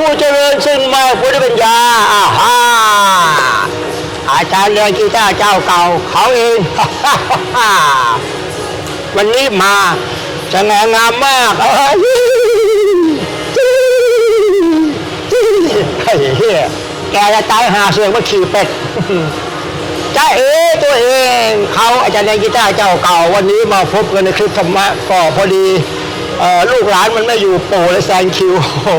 พุทธปัญญาอ่าฮะอาจารย์เรียนกีตาร์เจ้าเก่าเขาเอง วันนี้มาจะงางามมากเอ้ยแกจะตายหาเสือกมาขี่เป็ดจ้าเอ๋ตัวเอง เขาอาจารย์เรียนกีตาร์เจ้าเก่า วันนี้มาพบกันในคลิปธรรมะก็พอดี ลูกหลานมันไม่อยู่โปู่เลยแซงคิวโอ้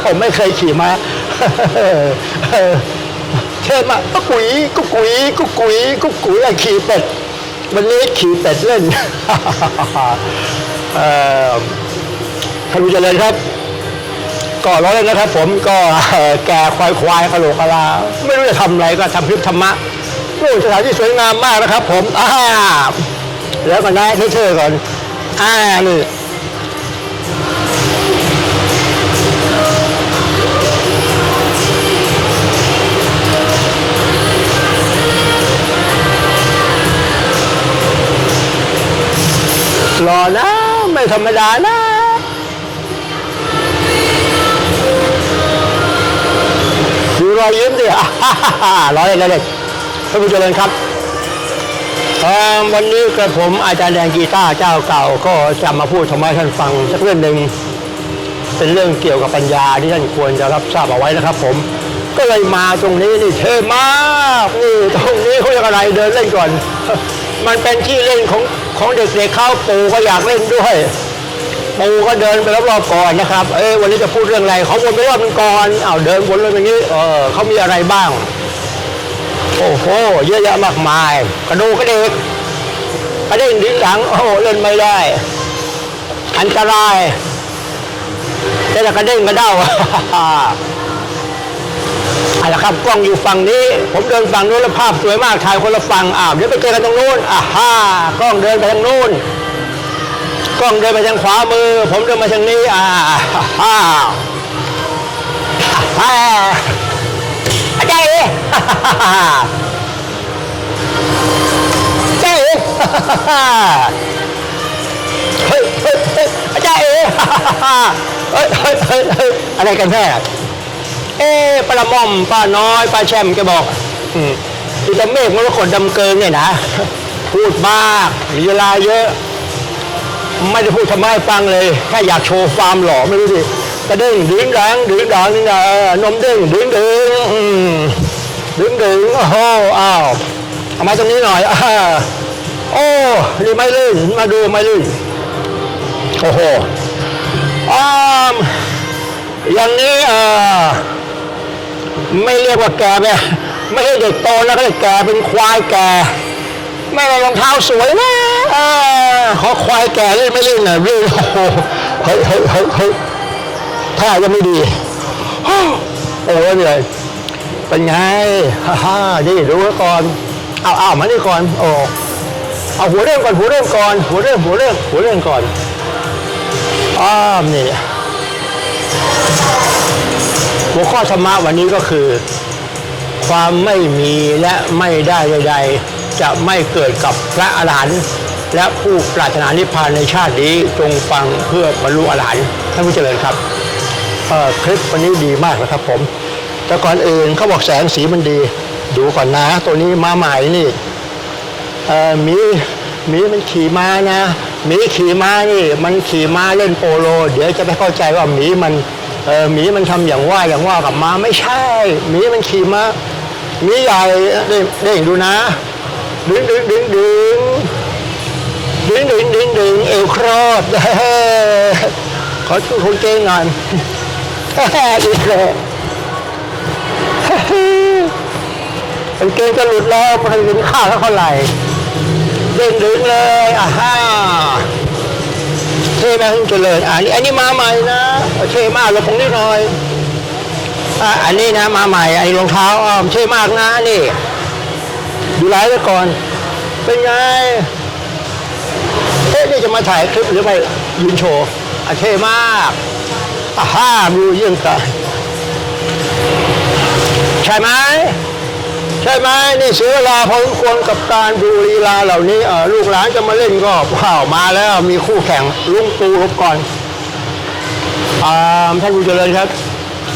โหไม่เคยขี่มาเท่มากกุ๊กกุ๋ยกุ๊กกุ๋ยกุ๊กกุ๋ยกุ๊กกุ๋ยอขี่เป็ดวันนี้ขี่เป็ดเล่นเอ่อท่านผู้เจริญครับก็ร้อยเลยนะครับ ผมก็แก่ควายควายกะโหลกกะลาไม่รู้จะทำอะไรก็ทำคลิปธรรมะโอ้สถานที่สวยงามมากนะครับ ผมอ่าแล้วก็นะเท่ๆก่อนอ่านี่ ธรรมดานะดูรอยยิ้มดิฮ่าฮ่าฮ่ารอยเลยเลยท่านผู้เจริญครับวันนี้กระผมอาจารย์แดงกีตาร์เจ้าเก่าก็จะมาพูดธรรมะให้ท่านฟังสักเรื่องหนึ่งเป็นเรื่องเกี่ยวกับปัญญาที่ท่านควรจะรับทราบเอาไว้นะครับ ผม ก็เลยมาตรงนี้นี่เท่มากนี่ตรงนี้เขาเรียกอะไรเดินเล่นก่อน มันเป็นที่เล่นของของเด็กๆเข้าปู่ก็อยากเล่นด้วยปู่ก็เดินไปรอบๆก่อนนะครับ เอ้วันนี้จะพูดเรื่องอะไรเขาวนไปรอบนึงก่อนอ้าวเดินวนเลยอย่างนี้เออเขามีอะไรบ้าง โอ้โหเยอะแยะมากมาย กระดูกกระเด็กกระเด้งดิ้นหลังโอ้โหเล่นไม่ได้ อันตรายแต่ละกระเด้งกระเด้า เอาละครับกล้องอยู่ฝั่งนี้ ผมเดินฝั่งนู้นแล้วภาพสวยมากถ่ายคนละฝั่งอ่าเดี๋ยวไปเจอกันตรงนู้นอ่าฮ่ากล้องเดินไปทางนู้นกล้องเดินไปทางขวามือ ผมเดินมาทางนี้อ่าฮ่าฮ่าอาจารย์เอ๋อาจารย์เอ๋เฮ้ยเฮ้ยเฮ้ยอาจารย์เอ๋เฮ้ยเฮ้ยเฮ้ยเฮ้ยอะไรกันแน่ เอ๊ปลาหม่อมป้าน้อยป้าแช่มแกบอกอืมที่จะเมฆมันก็ขนดำเกินเนี่ยนะ พูดมากลีลาเยอะ ไม่ได้พูดทำไมให้ฟังเลย แค่อยากโชว์ความหล่อไม่รู้สิกระเด้งดึงดังดึงดังนี่นะนมเด้งดึงดึงอืมดึงดึงโอ้โหอ้าวเอามาตรงนี้หน่อยอ่าโอ้นี่ไม่ลื่นมาดูไม่ลื่นโอ้โหอ้ามอย่างนี้เออ ไม่เรียกว่าแก่ไปไม่ใช่เด็กโตแล้วก็เรียกแก่เป็นควายแก่ไม่ได้รองเท้าสวยนะเขอควายแก่เล่นไม่เล่นนะวิ่งโอ้โหเฮ้ยเฮ้ยเฮ้ยเฮ้ยท่ายังไม่ดีโอ้ยเหนื่อยเป็นไงฮ่าฮ่านี่ดูไว้ก่อนเอาเอามานี่ก่อนโอ้เอาหัวเรื่องก่อนหัวเรื่องก่อนหัวเรื่องหัวเรื่องหัวเรื่องก่อนอ้ามนี่ หัวข้อธรรมะวันนี้ก็คือ ความไม่มีและไม่ได้ใดๆจะไม่เกิดกับพระอรหันต์และผู้ปรารถนานิพพานในชาตินี้จงฟังเพื่อบรรลุอรหันต์ท่านผู้เจริญครับเอ่อคลิปวันนี้ดีมากนะครับผม แต่ก่อนอื่นเขาบอกแสงสีมันดี ดูก่อนนะ ตัวนี้มาใหม่นี่เอ่อมีมีมันขี่ม้านะมีขี่ม้านี่ มันขี่ม้าเล่นโปโล เดี๋ยวจะไปเข้าใจว่าหมีมัน เออหมีมันทำอย่างว่าอย่างว่ากับม้าไม่ใช่หมีมันขี่ม้าหมีใหญ่เด้งดูนะดึงดึงดึงดึงดึงดึงดึงดึงเอวครอบขอช่วยคนเก่งหน่อยดีเลยเป็นเกงจะหลุดแล้วมันจะค่าวเท่าไหร่เด้งดึงเลยอ่าฮ่า เท่ไหมคุณเจริญอ่านี่อันนี้มาใหม่นะเท่มากเราคงนิดหน่อยอันนี้นะมาใหม่ไอ้รองเท้าอ้อมเท่มากนะนี่ดูไลฟ์ไว้ก่อน เป็นไงเอ๊ะนี่จะมาถ่ายคลิปหรือไปยืนโชว์อะเท่มากอ่าฮ่ามีเยี่ยงกันใช่ไหม ใช่ไหมนี่เสียเวลาพอสมควรกับการดูลีลาเหล่านี้ลูกหลานจะมาเล่นก็ว้าวมาแล้วมีคู่แข่งลุงตูรบก่อนอท่านผู้เจริญครับ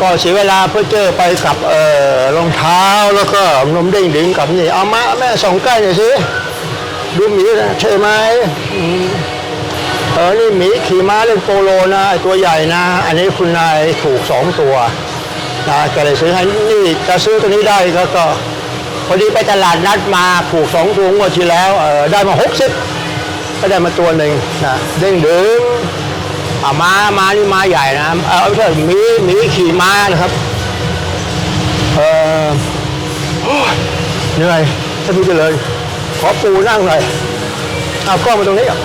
ก็เสียเวลาเพื่อเจอไปกับเออรองเท้าแล้วก็นมเด้งดึงกับนี่เอามาแม่สองใกล้หน่อยสิดูหมีนะใช่ไหมเออนี่หมีขี่ม้าเล่นโปโลนะตัวใหญ่นะ อันนี้คุณนายถูกสองตัวนะก็เลยซื้อให้นี่จะซื้อตัวนี้ได้ก็ก็ พอดีไปตลาดนัดมาถูกสองตัวงวดที่แล้วเออได้มาหกสิบก็ได้มาตัวหนึ่งนะเด้งดึงอาม้าม้านี่มาใหญ่นะเออไม่ใช่มีมีขี่ม้านะครับเออเหนื่อยท่านผู้เจริญขอปูนั่งหน่อยเอากล้องมาตรงนี้อะ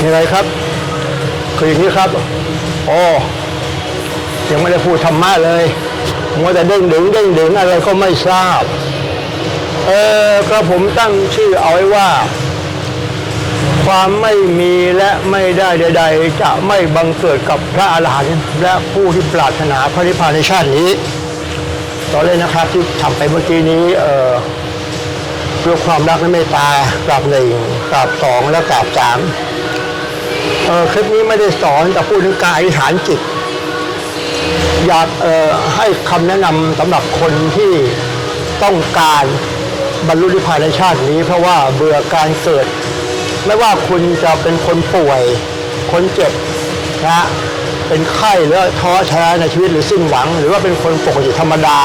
มีอะไรครับ คืออย่างนี้ครับ โอ้ยังไม่ได้พูดธรรมะเลย มัวแต่เด้งดึงเด้งดึงอะไรก็ไม่ทราบ เออก็ผมตั้งชื่อเอาไว้ว่า ความไม่มีและไม่ได้ใด ๆ จะไม่บังเกิดกับพระอาหารหันต์และผู้ที่ปรารถนาพระนิพพานในชาตินี้ต่อเลยนะครับที่ทำไปเมื่อกี้นี้เอ่อด้วยความรักและเมตตากราบหนึ่งกราบสองและกราบสามเออคลิปนี้ไม่ได้สอนแต่พูดถึงการอธิษฐานจิต อยากให้คำแนะนำสำหรับคนที่ต้องการบรรลุนิพพานในชาตินี้ เพราะว่าเบื่อการเกิด ไม่ว่าคุณจะเป็นคนป่วย คนเจ็บนะฮะเป็นไข้หรือท้อแท้ในชีวิตหรือสิ้นหวัง หรือว่าเป็นคนปกติธรรมดา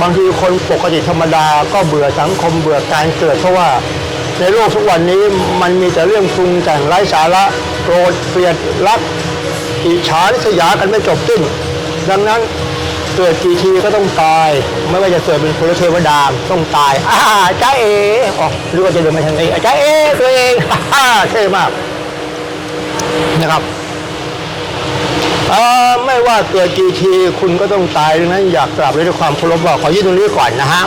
บางทีคนปกติธรรมดา ก็เบื่อสังคมเบื่อการเกิด เพราะว่าในโลกทุกวันนี้มันมีแต่เรื่องปรุงแต่งไร้สาระโกรธเกลียดรักอิจฉาริษยากันไม่จบสิ้น ดังนั้นเกิดกี่ทีก็ต้องตาย ไม่ว่าจะเกิดเป็นคนหรือเทวดาต้องตายอาจ้าเออ๋อหรือว่าจะเดินมาทางนี้อะจ้าเอตัวเองฮ่าเท่มากนะครับเออไม่ว่าเกิดกี่ทีคุณก็ต้องตายดังนั้นอยากกราบด้วยความเคารพว่าขอยืนตรงนี้ก่อนนะฮะ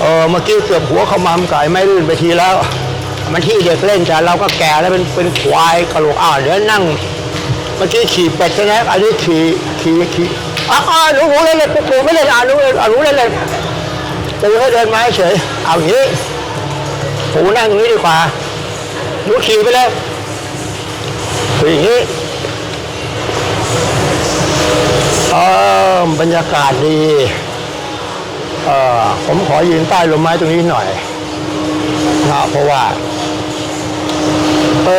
เออเมื่อกี้เกือบหัวเขามำไก่ไม่ลื่นไปทีแล้ว มันที่เด็กเล่นแต่เราก็แก่แล้วเป็นเป็นควายกระโหลกอ้าวเดี๋ยวนั่ง เมื่อกี้ขี่เป็ดใช่ไหมอันนี้ขี่ขี่ขี่อ๋อหนูหนูเล่นเล่นปู่ไม่เล่นอะหนูเล่นอะหนูเล่นเล่นจะให้เดินมาเฉยเอาอย่างนี้ปู่นั่งตรงนี้ดีกว่าหนูขี่ไปเลยคืออย่างนี้เออบรรยากาศดีเออผมขอยืนใต้ลมไม้ตรงนี้หน่อยนะเพราะว่า เอ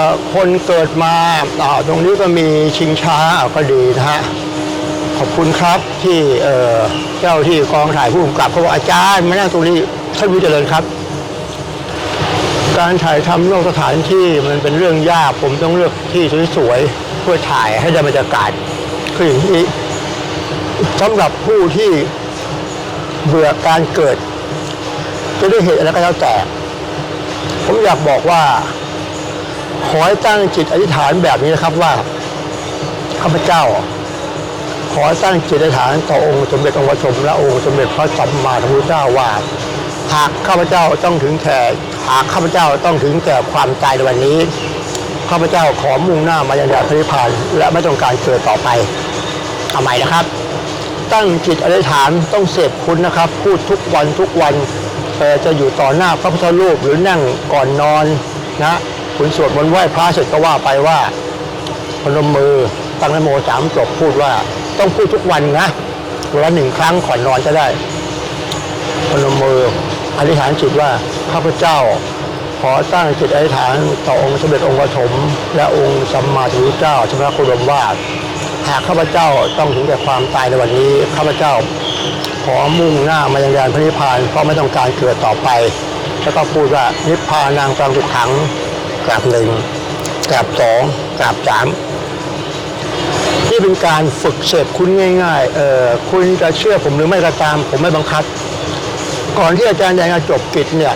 อคนเกิดมาอ่าตรงนี้ก็มีชิงช้าก็ดีนะฮะขอบคุณครับที่เออเจ้าที่กองถ่ายผู้กำกับเขาบอกอาจารย์มานั่งตรงนี้ท่านวิเจริญครับ การถ่ายทำนอกสถานที่มันเป็นเรื่องยากผมต้องเลือกที่สวยๆเพื่อถ่ายให้ได้บรรยากาศคืออย่างนี้สำหรับผู้ที่เบื่อการเกิด จะด้วยเหตุอะไรก็แล้วแต่ ผมอยากบอกว่า ขอให้ตั้งจิตอธิษฐานแบบนี้นะครับว่าข้าพเจ้า ขอตั้งจิตอธิษฐานต่อองค์สมเด็จองค์ปฐมและองค์สมเด็จพระสัมมาสัมพุทธเจ้าว่าหากข้าพเจ้าต้องถึงแก่หากข้าพเจ้าต้องถึงแก่ความตายในวันนี้ข้าพเจ้าขอมุ่งหน้ามายังแดนพระนิพพานและไม่ต้องการเกิดต่อไปเอาใหม่นะครับ ตั้งจิตอธิษฐานต้องเสพคุณนะครับ พูดทุกวันทุกวันจะอยู่ต่อหน้าพระพุทธรูปหรือนั่งก่อนนอนนะ คุณสวดมนต์ไหว้พระเสร็จก็ว่าไปว่าพนมมือตั้งนโมสามจบพูดว่า ต้องพูดทุกวันนะวันละหนึ่งครั้งก่อนนอนจะได้พนมมืออธิษฐานจิตว่าข้าพเจ้า ขอตั้งจิตอธิษฐานต่อองค์สมเด็จองค์ปฐมและองค์สัมมาสัมพุทธเจ้าชมระโคดมว่าหากข้าพเจ้าต้องถึงแก่ความตายในวันนี้ข้าพเจ้าขอมุ่งหน้ามายังแดนพระนิพพานเพราะไม่ต้องการเกิดต่อไป แล้วก็พูดว่านิพพานางฟังทุกขัง กราบหนึ่งกราบสองกราบสามนี่เป็นการฝึกเสพคุณง่ายๆเออคุณจะเชื่อผมหรือไม่ก็ตาม ผมไม่บังคับ ก่อนที่อาจารย์แดงจะจบกิจเนี่ย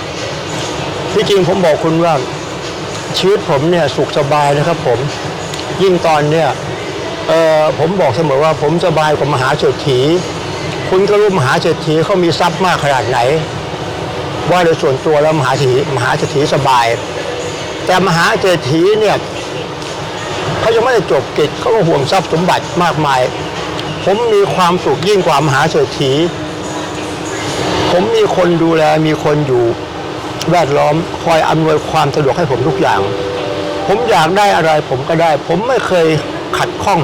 ที่จริงผมบอกคุณว่าชีวิตผมเนี่ยสุขสบายนะครับผมยิ่งตอนเนี่ยเออผมบอกเสมอว่าผมสบายกว่ามหาเศรษฐี คุณก็รู้มหาเศรษฐีเขามีทรัพย์มากขนาดไหน ว่าโดยส่วนตัวแล้วมหาเศรษฐีมหาเศรษฐีสบาย แต่มหาเศรษฐีเนี่ยเขายังไม่ได้จบกิจเขาก็ห่วงทรัพย์สมบัติมากมาย ผมมีความสุขยิ่งกว่ามหาเศรษฐี ผมมีคนดูแลมีคนอยู่แวดล้อมคอยอำนวยความสะดวกให้ผมทุกอย่าง ผมอยากได้อะไรผมก็ได้ ผมไม่เคยขัดข้อง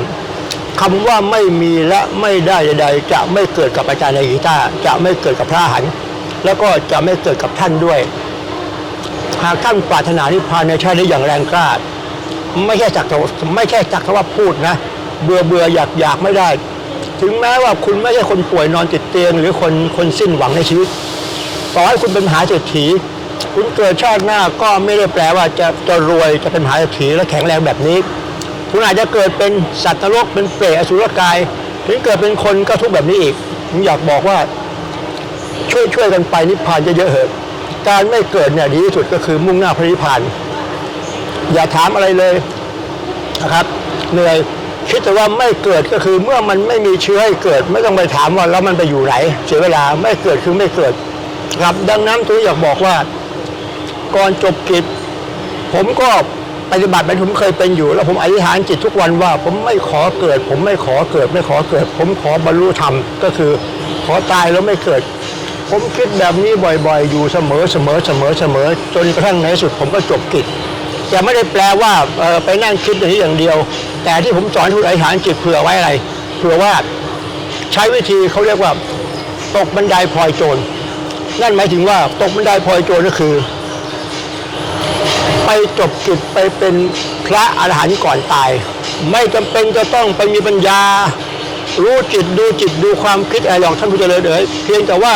คำว่าไม่มีและไม่ได้ใดๆจะไม่เกิดกับอาจารย์ในกีตาจะไม่เกิดกับพระหันแล้วก็จะไม่เกิดกับท่านด้วย หากท่านปรารถนานิพพานในชาตินี้อย่างแรงกล้า ไม่ใช่จักแต่ไม่ใช่จักแต่ว่าพูดนะ เบื่อเบื่ออยากอยากไม่ได้ ถึงแม้ว่าคุณไม่ใช่คนป่วยนอนติดเตียง หรือคนคนสิ้นหวังในชีวิต ต่อให้คุณเป็นมหาเศรษฐี คุณเกิดชาติหน้าก็ไม่ได้แปลว่าจะจะรวยจะเป็นมหาเศรษฐีและแข็งแรงแบบนี้ คุณอาจจะเกิดเป็นสัตว์นรกเป็นเปรตอสุรกาย ถึงเกิดเป็นคนก็ทุกแบบนี้อีกผมอยากบอกว่า ช่วยช่วยกันไปนิพพานเยอะๆเถอะ การไม่เกิดเนี่ยดีที่สุดก็คือมุ่งหน้าพระนิพพานอย่าถามอะไรเลยนะครับ เหนื่อยคิดแต่ว่าไม่เกิดก็คือเมื่อมันไม่มีเชื้อให้เกิด ไม่ต้องไปถามว่าแล้วมันไปอยู่ไหนเสียเวลาไม่เกิดคือไม่เกิด ครับดังนั้นตัวอยากบอกว่า ก่อนจบกิจ ผมก็ปฏิบัติเหมือนผมเคยเป็นอยู่ แล้วผมอธิษฐานจิตทุกวันว่า ผมไม่ขอเกิด ผมไม่ขอเกิด ไม่ขอเกิดผมขอบรรลุธรรมก็คือ ขอตายแล้วไม่เกิด ผมคิดแบบนี้บ่อยๆ อยู่เสมอเสมอเสมอเสมอจนกระทั่งในสุดผมก็จบกิจแต่ไม่ได้แปลว่าไปนั่งคิดอย่างนี้อย่างเดียว แต่ที่ผมสอนคุณอธิษฐานจิตเผื่อไว้อะไรเผื่อว่าใช้วิธีเขาเรียกว่าตกบันไดพลอยโจรนั่นหมายถึงว่าตกบันไดพลอยโจรก็คือ ไปจบกิจไปเป็นพระอรหันต์ก่อนตาย ไม่จำเป็นจะต้องไปมีปัญญารู้จิตดูจิตดูความคิดอะไรหรอกท่านผู้เจริญเอ๋ยเพียงแต่ว่า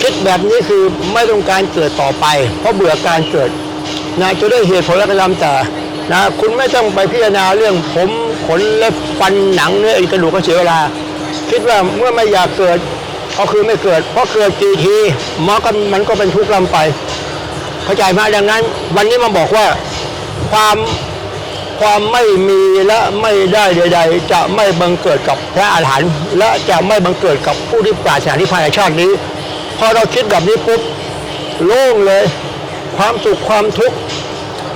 คิดแบบนี้คือไม่ต้องการเกิดต่อไป เพราะเบื่อการเกิดนะจะได้เหตุผลและกระทำแต่นะคุณไม่ต้องไปพิจารณาเรื่องผมขนเล็บฟันหนังเนื้ออ็นกระดูกก็เสียเวลา คิดว่าเมื่อไม่อยากเกิดก็คือไม่เกิด เพราะเกิดกี่ทีมันก็มันก็เป็นทุกข์ลำไป เข้าใจไหมดังนั้น วันนี้มาบอกว่าความความไม่มีและไม่ได้ใด ๆ จะไม่บังเกิดกับพระอาหารหันต์และจะไม่บังเกิดกับผู้ที่ปรารถนานิพพานในชาตินี้ พอเราคิดแบบนี้ปุ๊บโล่งเลย ความสุขความทุกข์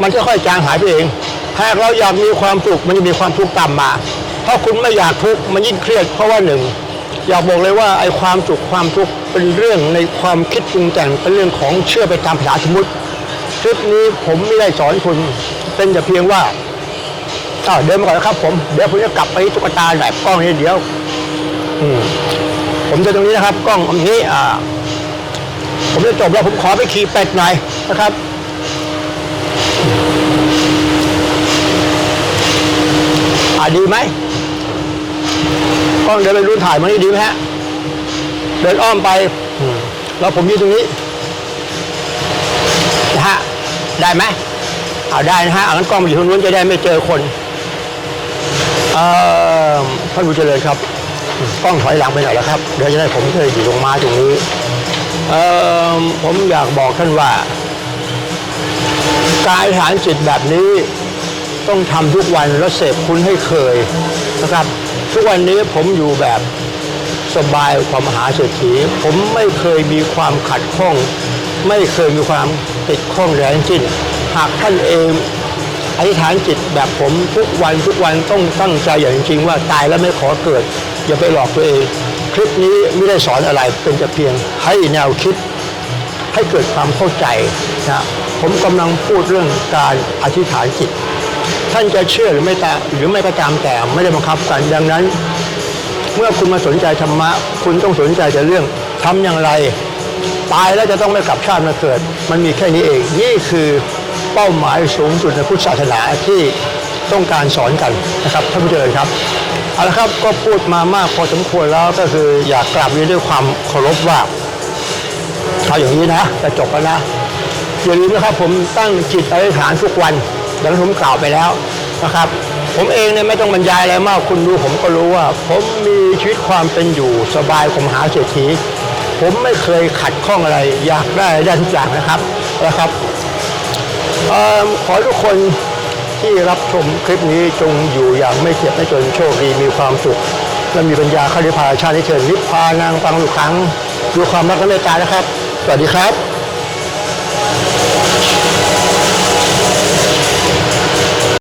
มันจะค่อยจางหายไปเองหากเราอยากมีความสุขมันจะมีความทุกข์ตามมา ถ้าคุณไม่อยากทุกข์มันยิ่งเครียดเพราะว่าหนึ่งอยากบอกเลยว่าไอ้ความสุขความทุกข์เป็นเรื่องในความคิดปรุงแต่งเป็นเรื่องของเชื่อไปตามภาษาสมมติคลิปนี้ผมไม่ได้สอนคุณเป็นแต่เพียงว่าเดินมาก่อนนะครับ ผมเดี๋ยวผมจะกลับไปที่ตุ๊กตาแบบกล้องนี้เดี๋ยว อืมผมจะตรงนี้นะครับ กล้องตรงนี้อ่า ผมจะจบแล้วผมขอไปขี่เป็ดหน่อยนะครับอ่าดีไหมกล้องเดินไปรุ่นถ่ายมานี่ดีไหมฮะ เดินอ้อมไปแล้วผมยืนตรงนี้นะฮะได้ไหมเอาได้นะฮะเอางั้นกล้องมาอยู่ตรงนู้นจะได้ไม่เจอคนเอ่อท่านผู้เจริญครับ กล้องถอยหลังไปหน่อยแล้วครับเดี๋ยวจะได้ผมเคยอยู่ตรงม้าตรงนี้ เออผมอยากบอกท่านว่า การฐานจิตแบบนี้ต้องทำทุกวันแล้วเสพคุณให้เคยนะครับ ทุกวันนี้ผมอยู่แบบสบายกว่ามหาเศรษฐีผมไม่เคยมีความขัดข้อง ไม่เคยมีความติดข้องแรงสิ้นหากท่านเองอธิษฐานจิตแบบผมทุกวันทุกวันต้องตั้งใจอย่างจริงว่าตายแล้วไม่ขอเกิด อย่าไปหลอกตัวเอง คลิปนี้ไม่ได้สอนอะไรเป็นแต่เพียงให้แนวคิดให้เกิดความเข้าใจนะผมกำลังพูดเรื่องการอธิษฐานจิต ท่านจะเชื่อหรือไม่ตามหรือไม่ก็ตามแต่ไม่ได้บังคับกันดังนั้น เมื่อคุณมาสนใจธรรมะ คุณต้องสนใจแต่เรื่องทำอย่างไร ตายแล้วจะต้องไม่กลับชาติมาเกิด มันมีแค่นี้เอง นี่คือเป้าหมายสูงสุดในพุทธศาสนาที่ต้องการสอนกันนะครับท่านผู้เจริญครับ เอาละครับก็พูดมามากพอสมควรแล้วก็คืออยากกราบเรียนด้วยความเคารพว่าเอาอย่างนี้นะจะจบแล้วนะอย่าลืมนะครับผมตั้งจิตอธิษฐานทุกวันดังที่ผมกล่าวไปแล้วนะครับ ผมเองเนี่ยไม่ต้องบรรยายอะไรมากคุณดูผมก็รู้ว่า ผมมีชีวิตความเป็นอยู่สบายผมหาเศรษฐีผมไม่เคยขัดข้องอะไร อยากได้ได้ทุกอย่างนะครับนะครับเอิ่มขอทุกคน ที่รับชมคลิปนี้จงอยู่อย่างไม่เจ็บไม่จนโชคดีมีความสุข และมีปัญญาคาริพาชาติเชิญนิพพานางฟังทุกครั้งดูความรักและเมตตานะครับ สวัสดีครับ